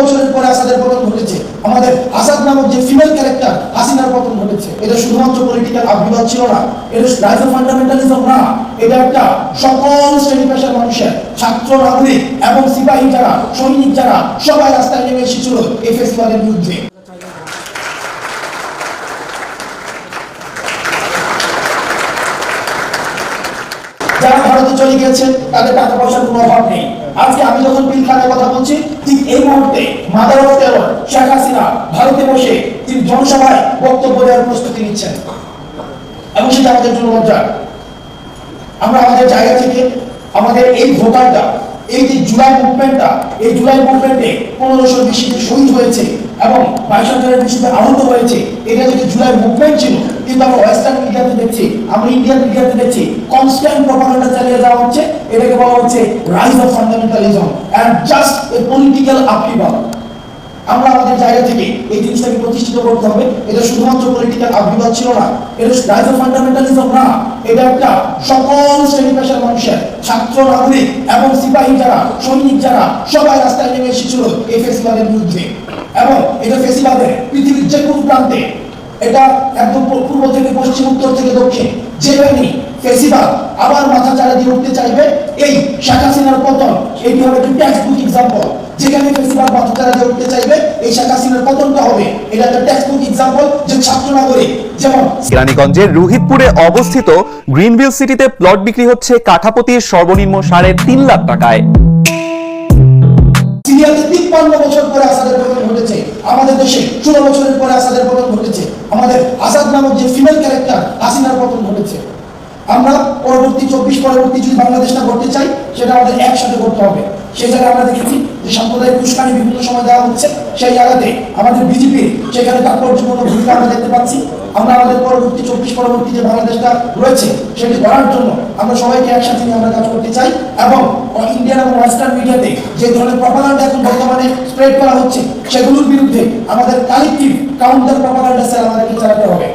বছরের পরে আসাদের পতন ঘটেছে। আমাদের আসাদ নামক যে ফিমেল ক্যারেক্টার হাসিনার পতন ঘটেছে। এটা শুধুমাত্র পলিটিক্যাল আবির্ভাব ছিল না, এটা রাইজ ফান্ডামেন্টালিজম না, এটা একটা সকল শ্রেণি পেশার মানুষের ছাত্র, নাগরিক এবং সিপাহী যারা, সৈনিক যারা, সবাই রাস্তায় নেমে এসেছিল এই ফেস্টিভ্যালের বিরুদ্ধে। যারা ভারতে চলে গিয়েছে তাদের টাকা পয়সার কোনো অভাব নেই। আজকে আমি যখন পিলখানের কথা বলছি, ঠিক এই মুহূর্তে mother of terror Sheikh Hasina ভারতে বসে তিনি জনসভায় বক্তব্য দেওয়ার প্রস্তুতি নিচ্ছেন। এবং সেটা আমাদের জন্য লজ্জা। আমরা আমাদের জায়গা থেকে আমাদের এই ভোটারটা এই যে জুলাই মুভমেন্টটা এই জুলাই মুভমেন্টে পনেরোশো বেশি শহীদ হয়েছে এবং বাইশ হাজারের বেশি আহত হয়েছে। এটা যদি জুলাই মুভমেন্ট ছিল, কিন্তু আমরা ওয়েস্টার্ন মিডিয়াতে দেখছি, আমরা ইন্ডিয়ান মিডিয়াতে দেখছি কনস্ট্যান্ট প্রপাগান্ডা চালিয়ে যাওয়া হচ্ছে। এটাকে বলা হচ্ছে rise of fundamentalism and just a political upheaval আমরা আমাদের জায়গা থেকে এই জিনিসটাকে প্রতিষ্ঠিত করতে হবে। এটা শুধুমাত্র পলিটিক্যাল আবির্ভাব ছিল না, এটা রাইজ অফ ফান্ডামেন্টালিজম না, এটা একটা সকল শ্রেণি পেশার মানুষের ছাত্র নাগরিক এবং সিপাহী যারা, সৈনিক যারা, সবাই রাস্তায় নেমে এসেছিল এই ফেস্টিভ্যালের বিরুদ্ধে। এবং এটা ফেস্টিভ্যালে পৃথিবীর যে কোনো প্রান্তে, এটা একদম পূর্ব থেকে পশ্চিম উত্তর থেকে দক্ষিণ যেখানে ফেস্টিভ্যাল আবার মাথা চাড়া দিয়ে উঠতে চাইবে এই শেখ হাসিনার পতন। এটি হবে একটি টেক্সট বুক এক্সাম্পল যেখানে মাথা চাড়া দিয়ে উঠতে চাইবে এই শেখ হাসিনার পতনটা হবে। এটা একটা টেক্সট বুক এক্সাম্পল যে ছাত্র নাগরিক যেমন কেরানীগঞ্জের রোহিতপুরে অবস্থিত গ্রিনভিল সিটিতে প্লট বিক্রি হচ্ছে কাঠাপতির সর্বনিম্ন সাড়ে তিন লাখ টাকায়। সিরিয়াতে তিপ্পান্ন বছর পরে আসাদের পতন ঘটেছে। আমাদের দেশে ষোলো বছরের পরে আসাদের পতন ঘটেছে। আমাদের আসাদ নামক যে ফিমেল ক্যারেক্টার হাসিনার পতন ঘটেছে। আমরা পরবর্তী চব্বিশ, পরবর্তী যদি বাংলাদেশটা করতে চাই, সেটা আমাদের একসাথে করতে হবে। সেই জায়গায় আমরা দেখেছি যে সাম্প্রদায়িক উস্কানি বিভিন্ন সময় দেওয়া হচ্ছে। সেই জায়গাতে আমাদের বিজেপি, সেখানে তাৎপর্যপূর্ণ ভূমিকা আমরা দেখতে পাচ্ছি। আমরা আমাদের পরবর্তী চব্বিশ, পরবর্তী যে বাংলাদেশটা রয়েছে, সেটি করার জন্য আমরা সবাইকে একসাথে নিয়ে আমরা কাজ করতে চাই এবং ইন্ডিয়ান এবং ওয়েস্টার্ন মিডিয়াতে যে ধরনের প্রপাগান্ডা এখন বর্তমানে স্প্রেড করা হচ্ছে, সেগুলোর বিরুদ্ধে আমাদের কালেকটিভ কাউন্টার প্রপাগান্ডা স্যার আমাদেরকে চালাতে হবে।